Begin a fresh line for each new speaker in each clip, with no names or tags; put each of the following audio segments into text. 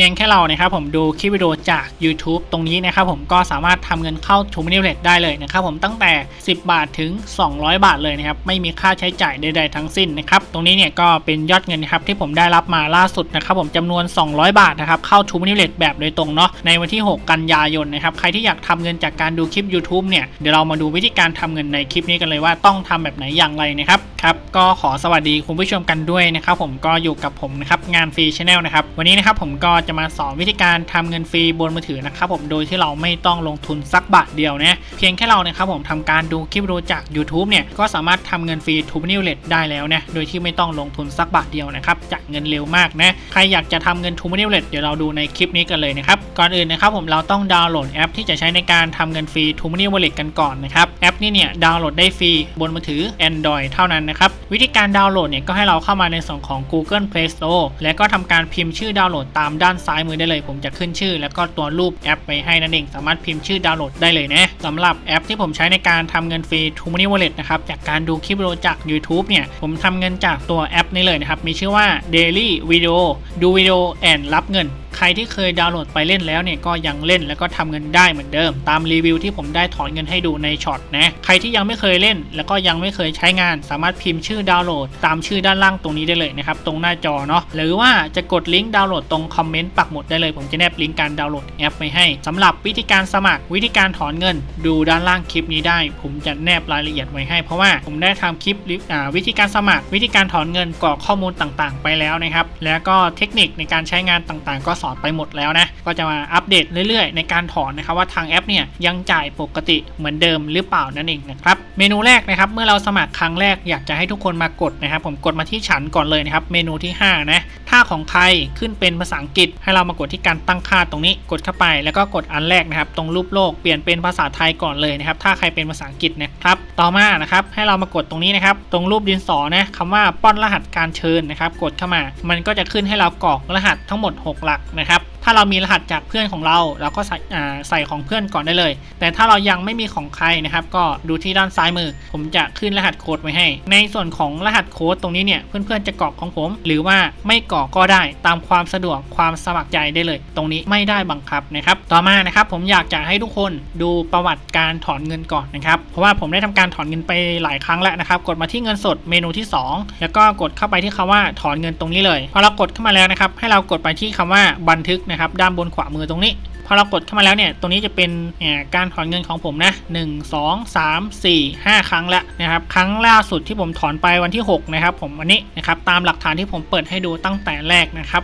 พียงแค่เรานะครับผมดูคลิปวิดีโอจาก YouTube ตรงนี้นะครับผมก็สามารถทำเงินเข้า t ูมินิเลตได้เลยนะครับผมตั้งแต่ 10 บาทถึง 200 บาทเลยนะครับไม่มีค่าใช้จ่ายใดๆทั้งสิ้นนะครับตรงนี้เนี่ยก็เป็นยอดเงินนะครับที่ผมได้รับมาล่าสุดนะครับผมจำนวน 200 บาทนะครับเข้า t ูมินิเลตแบบโดยตรงเนาะในวันที่ 6 กันยายนนะครับใครที่อยากทำเงินจากการดูคลิป YouTube เนี่ยเดี๋ยวเรามาดูวิธีการทำเงินในคลิปนี้กันเลยว่าต้องทำแบบไหนอย่างไรนะครับครับก็ขอสวัสดีคุณผู้ชมกันด้วยนะครับผมก็อยู่กับผมนะครับงานฟรีชแนลนะครับวันนี้นะครับผมก็จะมาสอนวิธีการทำเงินฟรีบนมือถือนะครับผมโดยที่เราไม่ต้องลงทุนสักบาทเดียวนะเพียงแค่เรานะครับผมทำการดูคลิปวิดีโอจาก YouTube เนี่ยก็สามารถทำเงินฟรีทูบนิวเลตได้แล้วนะโดยที่ไม่ต้องลงทุนสักบาทเดียวนะครับจากเงินเร็วมากนะใครอยากจะทำเงินทูบนิวเลตเดี๋ยวเราดูในคลิปนี้กันเลยนะครับก่อนอื่นนะครับผมเราต้องดาวน์โหลดแอป ที่จะใช้ในการทำเงินฟรีทูบนิวเลตกันก่อนนะครับแอปนี้เนี่ยดาวน์โหลดได้ฟรีบนมือถือ Android เท่านั้นนะครับวิธีการดาวน์โหลดเนี่ยก็ให้เราเข้ามาในส่วนของ Google Play Store และก็ทำการพิมพ์ชื่อดาวน์โหลดตามด้านซ้ายมือได้เลย ผมจะขึ้นชื่อ แล้วก็ตัวรูปแอปไปให้นั่นเอง สามารถพิมพ์ชื่อดาวน์โหลดได้เลยนะสำหรับแอปที่ผมใช้ในการทำเงินฟรี t ูมินิวอลเล็ตนะครับจากการดูคลิปวิดีโอจาก YouTube เนี่ยผมทำเงินจากตัวแอปนี้เลยนะครับมีชื่อว่า Daily Video ดูวิดีโอแอนรับเงินใครที่เคยดาวน์โหลดไปเล่นแล้วเนี่ยก็ยังเล่นแล้วก็ทำเงินได้เหมือนเดิม ตามรีวิวที่ผมได้ถอนเงินให้ดูในช็อตนะใครที่ยังไม่เคยเล่น แล้วก็ยังไม่เคยใช้งาน สามารถพิมพ์ชื่อดาวน์โหลด ตามชื่อด้านล่างตรงนี้ได้เลยนะครับตรงหน้าจอเนาะหรือว่าจะกดลิงก์ดาวน์โหลดตรงคอมเมนต์ปักหมุดได้เลยผมจะแนบลิงก์การดาวน์โหลดแอปไปให้สำหรับวิธีการสมัครวิธีการถอนเงิน ดูด้านล่างคลิปนี้ได้ ผมจะแนบรายละเอียดไว้ให้เพราะว่าผมได้ทำคลิปวิธีการสมัคร วิธีการถอนเงินกรอกข้อมูลต่างๆ ไปแล้วนะครับแล้วก็เทคนิคในการใช้งานต่างๆ ก็สอนไปหมดแล้วนะ ก็จะมาอัปเดตเรื่อยๆ ในการถอนนะครับว่าทางแอปเนี่ยยังจ่ายปกติเหมือนเดิมหรือเปล่านั่นเองนะครับ เมนูแรกนะครับเมื่อเราสมัครครั้งแรกอยากจะให้ทุกคนมากดนะครับ ผมกดมาที่ฉันก่อนเลยนะครับ เมนูที่ 5 นะ ถ้าของไทยขึ้นเป็นภาษาอังกฤษ ให้เรามากดที่การตั้งค่าตรงนี้กดเข้าไป แล้วก็กดอันแรกนะครับ ตรงรูปโลกเปลี่ยนเป็นภาษาไทยก่อนเลยนะครับ ถ้าใครเป็นภาษาอังกฤษนะครับ ต่อมานะครับให้เรามากดตรงนี้นะครับ ตรงรูปดินสอนะคำว่าป้อนรหัสการเชิญนะครับ กดเข้ามา มันก็จะขึ้นให้เรากรอกรหัสทั้งหมด 6 หลักนะครับ ถ้าเรามีรหัสจากเพื่อนของเราเราก็ใส่ใส่ของเพื่อนก่อนได้เลย แต่ถ้าเรายังไม่มีของใครนะครับ ก็ดูที่ด้านซ้ายมือ ผมจะขึ้นรหัสโค้ดไว้ให้ ในส่วนของรหัสโค้ดตรงนี้เนี่ยเพื่อนๆจะกรอกของผม หรือว่าไม่กรอกก็ได้ตามความสะดวกความสมัครใจได้เลย ตรงนี้ไม่ได้บังคับนะครับ ต่อมานะครับผมอยากจะให้ทุกคนดูประวัติการถอนเงินก่อนนะครับเพราะว่าผมได้ทำการถอนเงินไปหลายครั้งแล้วนะครับ กดมาที่เงินสดเมนูที่ 2 แล้วก็กดเข้าไปที่คำว่าถอนเงินตรงนี้เลยพอเรากดเข้ามาแล้วนะครับให้เรากดไปที่คำว่าบันทึกนะครับด้านบนขวามือตรงนี้ พอเรากดเข้ามาแล้วเนี่ย ตรงนี้จะเป็นการถอนเงินของผมนะ1 2 3 4 5 ครั้งแล้วนะครับ ครั้งล่าสุดที่ผมถอนไปวันที่ 6 นะครับ ผมวันนี้นะครับ ตามหลักฐานที่ผมเปิดให้ดูตั้งแต่แรกนะครับ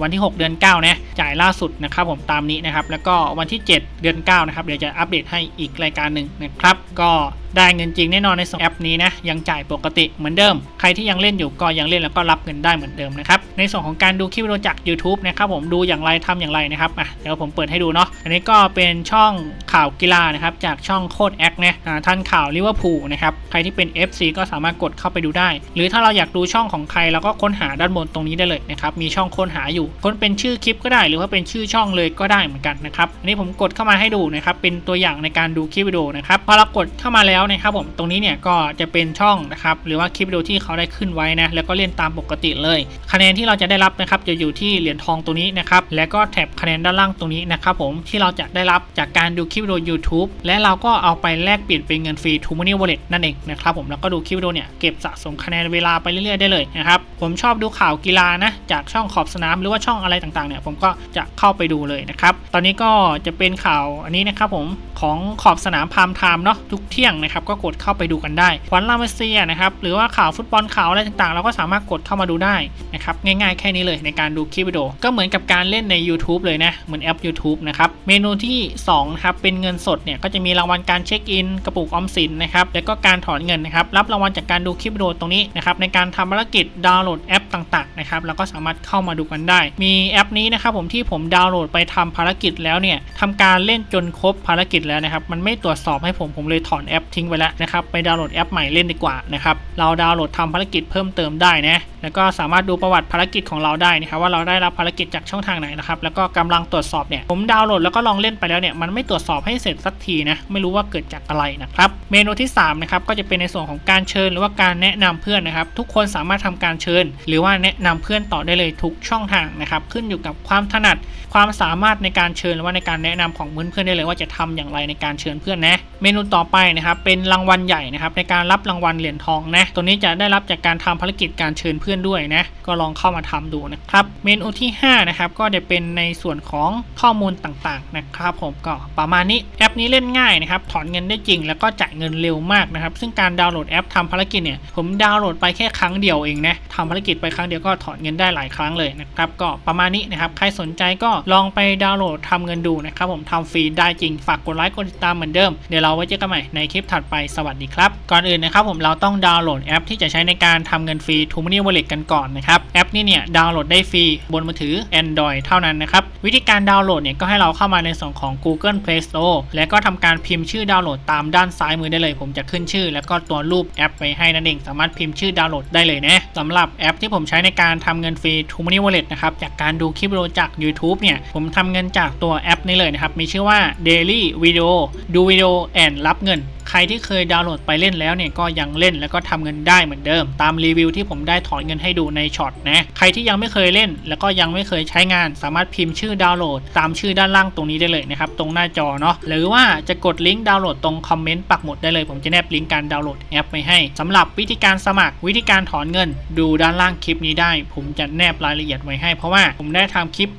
วันที่ 6 เดือน 9 นะ จ่ายล่าสุดนะครับผมตามนี้นะครับ แล้วก็วันที่ 7 เดือน 9 นะครับ เดี๋ยวจะอัปเดตให้อีกรายการหนึ่งนะครับ ก็ได้เงินจริงแน่นอนในส่วนแอปนี้นะ ยังจ่ายปกติเหมือนเดิม ใครที่ยังเล่นอยู่ก็ยังเล่นแล้วก็รับเงินได้เหมือนเดิมนะครับ ในส่วนของการดูคลิปวิดีโอจาก YouTube นะครับผมดูอย่างไรทำอย่างไรนะครับอะเดี๋ยวผมเปิดให้ดูเนาะอันนี้ก็เป็นช่องข่าวกีฬานะครับจากช่องโคดแอคนะท่านข่าวลิเวอร์พูลนะครับใครที่เป็น FC ก็สามารถกดเข้าไปดูได้ หรือถ้าเราอยากดูช่องของใครเราก็ค้นหาด้านบนตรงนี้ได้เลยนะครับมีช่องค้นหาอยู่ค้นเป็นชื่อคลิปก็ได้ หรือว่าเป็นชื่อช่องเลยก็ได้เหมือนกันนะครับอันนี้ผมกดเข้ามาให้ดูนะครับเป็นตัวอย่างในการดูคลิปวิดีโอนะครับพอเรากดเข้ามาแล้วนะครับผมตรงนี้เนี่ยก็จะเป็นช่องนะครับหรือว่าคลิปวิดีโอที่เขาได้ขึ้นไว้นะแล้วก็เล่นตามปกติเลย คะแนนที่เราจะได้รับนะครับจะอยู่ที่เหรียญทองตรงนี้นะครับแล้วก็แถบคะแนนด้านล่างตรงนี้นะครับผมที่เราจะได้รับจากการดูคลิปวิดีโอ YouTube และเราก็เอาไปแลกเปลี่ยนเป็นเงินฟรี t ู Money Wallet นั่นเองนะครับผมแล้วก็ดูคลิปวิดีโอเนี่ยเก็บสะสมคะแนนเวลาไปเรื่อยๆได้เลยนะครับผมชอบดูข่าวกีฬานะจากช่องขอบสนามหรือว่าช่องอะไรต่างๆเนี่ยผมก็จะเข้าไปดูเลยนะครับตอนนี้ก็จะเป็นข่าวอันนี้นะครับผมของขอบสนามพามไทม์เนาะทุกเที่ยงนะครับก็กดเข้าไปดูกันได้ควันลาเมเซียนะครับหรือว่าข่าวฟุตบอลข่าวอะไรต่างๆ เราก็สามารถกดเข้ามาดูได้นะครับง่ายๆแค่นี้เลยในการดูคลิปวิดีโอก็เหมือนกับการเล่นใน YouTube เลยนะเหมือนแอป YouTube นะครับเมนูที่2นะครับเป็นเงินสดเนี่ยก็จะมีรางวัลการเช็คอินกระปุกออมสินนะครับแล้วก็การถอนเงินนะครับรับรางวัลจากการดูคลิปวิดีโอตรงนี้นะครับในการทำภารกิจดาวน์โหลดแอป ต่างๆนะครับเราก็สามารถเข้ามาดูกันได้ มีแอปนี้นะครับผมที่ผมดาวน์โหลดไปทำภารกิจแล้วเนี่ยทำการเล่นจนครบภารกิจแล้วนะครับมันไม่ตรวจสอบให้ผมผมเลยถอนแอปทิ้งไปแล้วนะครับไปดาวน์โหลดแอปใหม่เล่นดีกว่านะครับเราดาวน์โหลดทำภารกิจเพิ่มเติมได้นะแล้วก็สามารถดูประวัติภารกิจของเราได้นะครับว่าเราได้รับภารกิจจากช่องทางไหนนะครับแล้วก็กำลังตรวจสอบเนี่ยผมดาวน์โหลดแล้วก็ลองเล่นไปแล้วเนี่ยมันไม่ตรวจสอบให้เสร็จสักทีนะไม่รู้ว่าเกิดจากอะไรนะครับเมนูที่3นะครับก็จะเป็นในส่วนของการเชิญ หรือว่าการแนะนำเพื่อนนะครับทุกคนสามารถทำการเชิญ หรือว่าว่าแนะนำเพื่อนต่อได้เลยทุกช่องทางนะครับ ขึ้นอยู่กับความถนัดความสามารถในการเชิญหรือว่าในการแนะนำของเพื่อนๆได้เลยว่าจะทำอย่างไรในการเชิญเพื่อนนะเมนูต่อไปนะครับเป็นรางวัลใหญ่นะครับในการรับรางวัลเหรียญทองนะตัวนี้จะได้รับจากการทำภารกิจการเชิญเพื่อนด้วยนะก็ลองเข้ามาทำดูนะครับเมนูที่5นะครับก็จะเป็นในส่วนของข้อมูลต่างๆนะครับผมก็ประมาณนี้แอปนี้เล่นง่ายนะครับถอนเงินได้จริง แล้วก็จ่ายเงินเร็วมากนะครับซึ่งการดาวน์โหลดแอปทำภารกิจเนี่ยผมดาวน์โหลดไปแค่ครั้งเดียวเองนะทำภารกิจไปครั้งเดียวก็ถอนเงินได้หลายครั้งเลยนะครับก็ประมาณนี้นะครับใครสนใจก็ลองไปดาวน์โหลดทำเงินดูนะครับผมทำฟรีได้จริงฝากกดไลค์กดติดตามเหมือนเดิมเดี๋ยวเราไว้เจอกันใหม่ในคลิปถัดไปสวัสดีครับก่อนอื่นนะครับผมเราต้องดาวน์โหลดแอปที่จะใช้ในการทำเงินฟรี t ูม o นี่ Wallet กันก่อนนะครับแอปนี้เนี่ยดาวน์โหลดได้ฟรีบนมือถือ Android เท่านั้นนะครับวิธีการดาวน์โหลดเนี่ยก็ให้เราเข้ามาในส่วนของ Google Play Store แล้วก็ทำการพิมพ์ชื่อดาวน์โหลดตามด้านซ้ายมือได้เลย ผมจะขึ้นชื่อ แล้วก็ตัวรูปแอปไว้ให้นั่นเอง สามารถพิมพ์ชื่อดาวน์โหลดได้เลยนะสำหรับแอปที่ผมใช้ในการทำเงินฟรี t ูม o นี่ Wallet นะครับจากการดูคลิปวิดีโอจาก YouTube เนี่ยผมทำเงินจากตัวแอปนี้เลยนะครับมีชื่อว่า Daily Video ดูวิดีโอแอนรับเงิน ใครที่เคยดาวน์โหลดไปเล่นแล้วเนี่ยก็ยังเล่นแล้วก็ทำเงินได้เหมือนเดิม ตามรีวิวที่ผมได้ถอนเงินให้ดูในช็อตนะใครที่ยังไม่เคยเล่น แล้วก็ยังไม่เคยใช้งาน สามารถพิมพ์ชื่อดาวน์โหลด ตามชื่อด้านล่างตรงนี้ได้เลยนะครับตรงหน้าจอเนาะหรือว่าจะกดลิงก์ดาวน์โหลดตรงคอมเมนต์ปักหมุดได้เลยผมจะแนบลิงก์การดาวน์โหลดแอปไว้ให้สำหรับวิธีการสมัครวิธีการถอนเงิน ดูด้านล่างคลิปนี้ได้ ผมจะแนบรายละเอียดไว้ให้ เพราะว่าผมได้ทำคลิป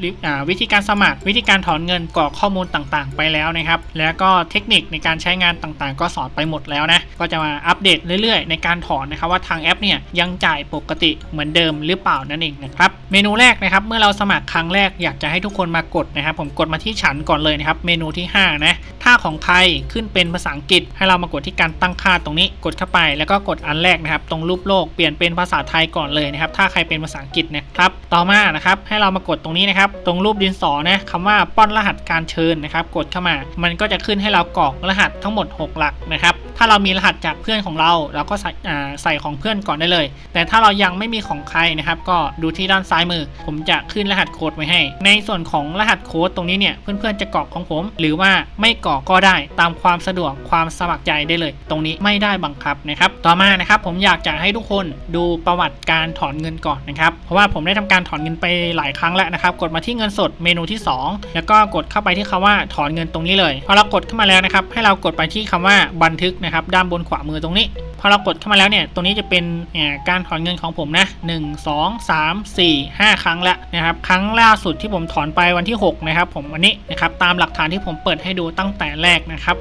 วิธีการสมัคร วิธีการถอนเงินกรอกข้อมูลต่างๆ ไปแล้วนะครับแล้วก็เทคนิคในการใช้งานต่างๆ ก็สอนไปหมดแล้วนะ ก็จะมาอัปเดตเรื่อยๆ ในการถอนนะครับว่าทางแอปเนี่ยยังจ่ายปกติเหมือนเดิมหรือเปล่านั่นเองนะครับ เมนูแรกนะครับเมื่อเราสมัครครั้งแรกอยากจะให้ทุกคนมากดนะครับ ผมกดมาที่ฉันก่อนเลยนะครับ เมนูที่ 5 นะถ้าของใครขึ้นเป็นภาษาอังกฤษ ให้เรามากดที่การตั้งค่าตรงนี้กดเข้าไปแล้วก็กดอันแรกนะครับ ตรงรูปโลกเปลี่ยนเป็นภาษาไทยก่อนเลยนะครับ ถ้าใครเป็นภาษาอังกฤษนะครับต่อมานะครับให้เรามากดตรงนี้นะครับ ตรงรูปดินสอนะคำว่าป้อนรหัสการเชิญนะครับ กดเข้ามา มันก็จะขึ้นให้เรากรอกรหัสทั้งหมด 6 หลักนะครับ ถ้าเรามีรหัสจากเพื่อนของเราเราก็ใส่ใส่ของเพื่อนก่อนได้เลย แต่ถ้าเรายังไม่มีของใครนะครับ ก็ดูที่ด้านซ้ายมือ ผมจะขึ้นรหัสโค้ดไว้ให้ ในส่วนของรหัสโค้ดตรงนี้เนี่ยเพื่อนๆจะกรอกของผม หรือว่าไม่กรอกก็ได้ตามความสะดวกความสมัครใจได้เลย ตรงนี้ไม่ได้บังคับนะครับ ต่อมานะครับผมอยากจะให้ทุกคนดูประวัติการถอนเงินก่อนนะครับ เพราะว่าผมได้ทำการถอนเงินไปหลายครั้งแล้วนะครับ กดมาที่เงินสดเมนูที่ 2 แล้วก็กดเข้าไปที่คำว่าถอนเงินตรงนี้เลย พอเรากดเข้ามาแล้วนะครับ ให้เรากดไปที่คำว่าบันทึกนะครับด้านบนขวามือตรงนี้พอเรากดเข้ามาแล้วเนี่ยตรงนี้จะเป็นการถอนเงินของผมนะ1 2 3 4 5 ครั้งแล้วนะครับครั้งล่าสุดที่ผมถอนไปวันที่6นะครับผมวันนี้นะครับตามหลักฐานที่ผมเปิดให้ดูตั้งแต่แรกนะครับ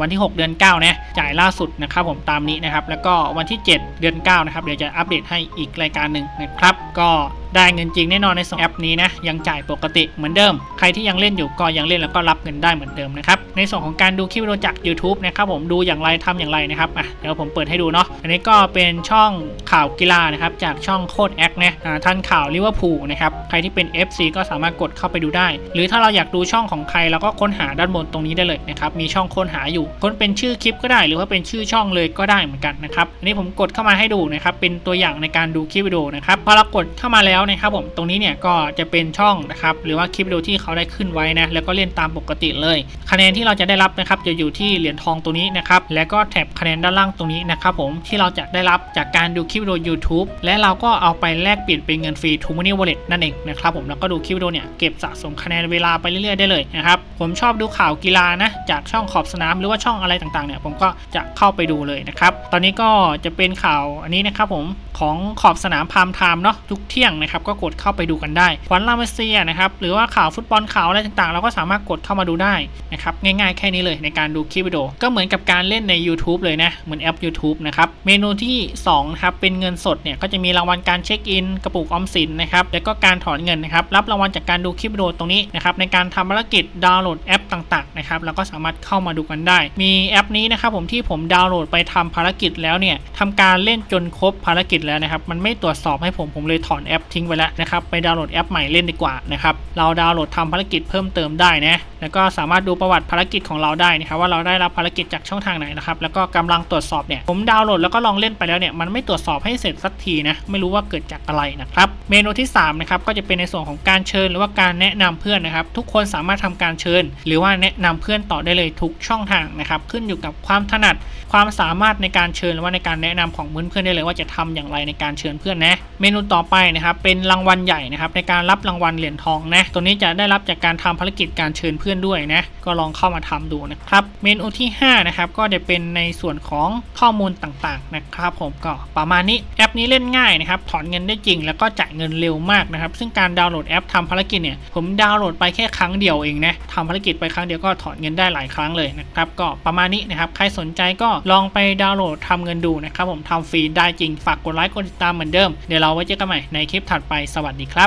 วันที่ 6 เดือน9นะจ่ายล่าสุดนะครับผมตามนี้นะครับแล้วก็วันที่ 7 เดือน9นะครับเดี๋ยวจะอัปเดตให้อีกรายการหนึ่งนะครับก็ ได้เงินจริงแน่นอนในสองแอปนี้นะยังจ่ายปกติเหมือนเดิม ใครที่ยังเล่นอยู่ก็ยังเล่นแล้วก็รับเงินได้เหมือนเดิมนะครับในส่วนของการดูคลิปวิดีโอจาก YouTube นะครับผมดูอย่างไรทำอย่างไรนะครับอะเดี๋ยวผมเปิดให้ดูเนาะอันนี้ก็เป็นช่องข่าวกีฬานะครับจากช่องโคดแอคนะอ่าทันข่าวลิเวอร์พูลนะครับใครที่เป็น FC ก็สามารถกดเข้าไปดูได้ หรือถ้าเราอยากดูช่องของใครเราก็ค้นหาด้านบนตรงนี้ได้เลยนะครับมีช่องค้นหาอยู่ค้นเป็นชื่อคลิปก็ได้ หรือว่าเป็นชื่อช่องเลยก็ได้เหมือนกันนะครับอันนี้ผมกดเข้ามาให้ดูนะครับเป็นตัวอย่างในการดูคลิปวิดีโอนะครับพอเรากดเข้ามาแล้วนะครับผมตรงนี้เนี่ยก็จะเป็นช่องนะครับหรือว่าคลิปวิดีโอที่เขาได้ขึ้นไว้นะแล้วก็เล่นตามปกติเลย คะแนนที่เราจะได้รับนะครับจะอยู่ที่เหรียญทองตรงนี้นะครับแล้วก็แถบคะแนนด้านล่างตรงนี้นะครับผมที่เราจะได้รับจากการดูคลิปวิดีโอ YouTube และเราก็เอาไปแลกเปลี่ยนเป็นเงินฟรี t ูม o นี่ Wallet นั่นเองนะครับผมแล้วก็ดูคลิปวิดีโอเนี่ยเก็บสะสมคะแนนเวลาไปเรื่อยๆได้เลยนะครับผมชอบดูข่าวกีฬานะจากช่องขอบสนามหรือว่าช่องอะไรต่างๆเนี่ยผมก็จะเข้าไปดูเลยนะครับตอนนี้ก็จะเป็นข่าวอันนี้นะครับผมของขอบสนามพามไทม์เนาะทุกเที่ยงนะครับก็กดเข้าไปดูกันได้ขวัญลาเมเซียนะครับหรือว่าข่าวฟุตบอลข่าวอะไรต่างๆ เราก็สามารถกดเข้ามาดูได้นะครับง่ายๆแค่นี้เลยในการดูคลิปวิดีโอก็เหมือนกับการเล่นใน YouTube เลยนะเหมือนแอป YouTube นะครับเมนูที่2นะครับเป็นเงินสดเนี่ยก็จะมีรางวัลการเช็คอินกระปุกออมสินนะครับแล้วก็การถอนเงินนะครับรับรางวัลจากการดูคลิปวิดีโอตรงนี้นะครับในการทำภารกิจดาวน์โหลดแอปต่างๆนะครับแล้วก็สามารถเข้ามาดูกันได้ มีแอปนี้นะครับผมที่ผมดาวน์โหลดไปทำภารกิจแล้วเนี่ยทำการเล่นจนครบภารกิจแล้วนะครับมันไม่ตรวจสอบให้ผมผมเลยถอนแอปททิ้งไปแล้วนะครับ ไปดาวน์โหลดแอปใหม่เล่นดีกว่านะครับ เราดาวน์โหลดทำภารกิจเพิ่มเติมได้นะ แล้วก็สามารถดูประวัติภารกิจของเราได้นะครับว่าเราได้รับภารกิจจากช่องทางไหนนะครับ แล้วก็กำลังตรวจสอบเนี่ย ผมดาวน์โหลดแล้วก็ลองเล่นไปแล้วเนี่ย มันไม่ตรวจสอบให้เสร็จสักทีนะ ไม่รู้ว่าเกิดจากอะไรนะครับ เมนูที่3นะครับ ก็จะเป็นในส่วนของการเชิญหรือว่าการแนะนำเพื่อนนะครับ ทุกคนสามารถทำการเชิญ หรือว่าแนะนำเพื่อนต่อได้เลยทุกช่องทางนะครับ ขึ้นอยู่กับความถนัด ความสามารถในการเชิญหรือว่าในการแนะนำของเพื่อนๆได้เลยว่าจะทำอย่างไรในการเชิญเพื่อนนะเมนูต่อไปนะครับเป็นรางวัลใหญ่นะครับในการรับรางวัลเหรียญทองนะตัวนี้จะได้รับจากการทำภารกิจการเชิญเพื่อนด้วยนะก็ลองเข้ามาทำดูนะครับเมนูที่5นะครับก็จะเป็นในส่วนของข้อมูลต่างๆนะครับผมก็ประมาณนี้แอปนี้เล่นง่ายนะครับถอนเงินได้จริง แล้วก็จ่ายเงินเร็วมากนะครับซึ่งการดาวน์โหลดแอปทำภารกิจเนี่ยผมดาวน์โหลดไปแค่ครั้งเดียวเองนะทำภารกิจไปครั้งเดียวก็ถอนเงินได้หลายครั้งเลยนะครับก็ประมาณนี้นะครับใครสนใจก็ลองไปดาวน์โหลดทำเงินดูนะครับผมทำฟรีได้จริงฝากกดไลค์กดติดตามเหมือนเดิมเดี๋ยวเราไว้เจอกันใหม่ในคลิปถัดไปสวัสดีครับ